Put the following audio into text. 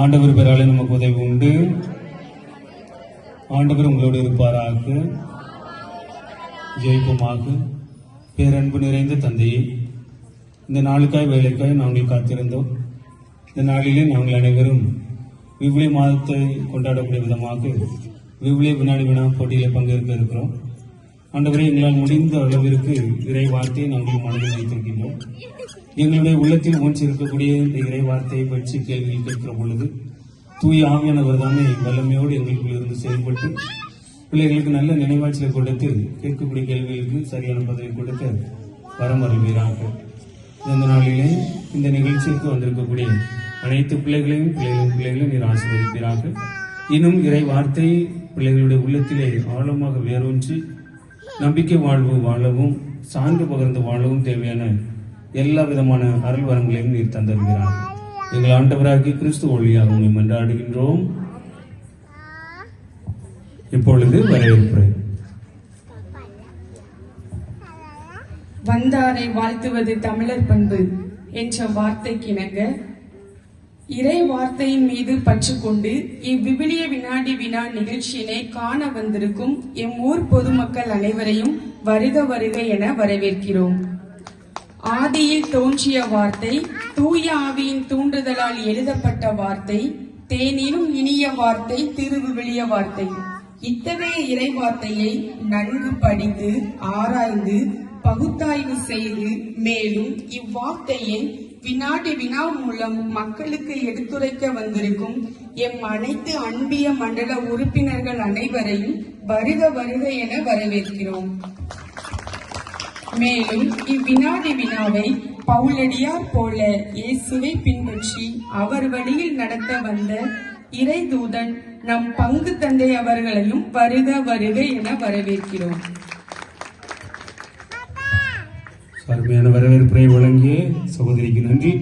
ஆண்டவர் பெறாலே நமக்கு உதவி உண்டு. ஆண்டவர் உங்களோடு இருப்பாராக. ஜெயிப்போமாக. பேரன்பு நிறைந்த தந்தையே இந்த நாளுக்காய் வேலைக்காய் நாங்கள் காத்திருந்தோம். இந்த நாளிலே நாங்கள் அனைவரும் விவிலிய மாதத்தை கொண்டாடக்கூடிய விதமாக விவிலிய வினாடி வினா போட்டியில் பங்கேற்க இருக்கிறோம். ஆண்டவரே எங்களால் முடிந்த அளவிற்கு இறை வார்த்தையை நாங்கள் மனதில் வைத்திருக்கின்றோம். எங்களுடைய உள்ளத்தில் ஒன்று இருக்கக்கூடிய இந்த இறை வார்த்தையை பற்றி கேள்வி கேட்கிற பொழுது தூய ஆவியானவர் தானே வல்லமையோடு எங்களுக்குள் இருந்து செயல்பட்டு பிள்ளைகளுக்கு நல்ல நினைவாட்சியை கொடுத்து கேட்கக்கூடிய கேள்விகளுக்கு சரியான பதிலை கொடுக்க வரம் இந்த நாளிலே இந்த நிகழ்ச்சிக்கு வந்திருக்கக்கூடிய அனைத்து பிள்ளைகளையும் பிள்ளைகளின் பிள்ளைகளையும் நீர் ஆசீர்வதிப்பீராக. இன்னும் இறை வார்த்தை பிள்ளைகளுடைய உள்ளத்திலே ஆழமாக வேரூன்றி நம்பிக்கை வாழ்வு வாழவும் சான்று பகிர்ந்து வாழவும் தேவையான எல்லா விதமான அருள் வரங்களையும் நீர் தந்திருக்கிறார் எங்கள் ஆண்டவராகி கிறிஸ்து ஒளியாக உண்மை மன்றாடுகின்றோம். இப்பொழுது வரவேற்புரை வந்தாரை வாழ்த்துவது தமிழர் பண்பு என்ற வார்த்தைக்கிணங்க இறை வார்த்தையின் மீது பற்று கொண்டு இவ்விபிலிய வினாடி வினா நிகழ்ச்சியினை காண வந்திருக்கும் எம் ஊர் பொதுமக்கள் அனைவரையும் வருக வருக என வரவேற்கிறோம். ஆதியில் தோன்றிய வார்த்தை தூய ஆவியின் தூண்டுதலால் எழுதப்பட்ட வார்த்தை தேனினும் இனிய வார்த்தை திருவிவிலிய வார்த்தை. இத்தகைய இறை வார்த்தையை நன்கு படித்து ஆராய்ந்து பகுத்தாய்வு செய்து மேலும் இவ்வார்த்தையை வினாடி வினா மூலம் மக்களுக்கு எடுத்துரைக்க வந்திருக்கும் எம் அனைத்து அன்பிய மண்டல உறுப்பினர்கள் அனைவரையும் வருக வருக என வரவேற்கிறோம். மேலும் இவ்வினாடி வினாவை பவுலடியார் போல இயேசுவை பின்பற்றி அவர் வழியில் நடத்த வந்த இறைதூதன் நம் பங்கு தந்தை அவர்களையும் வருக வருக என வரவேற்கிறோம். அருமையான வரவேற்புரை வழங்கிய சகோதரிக்கு நன்றி.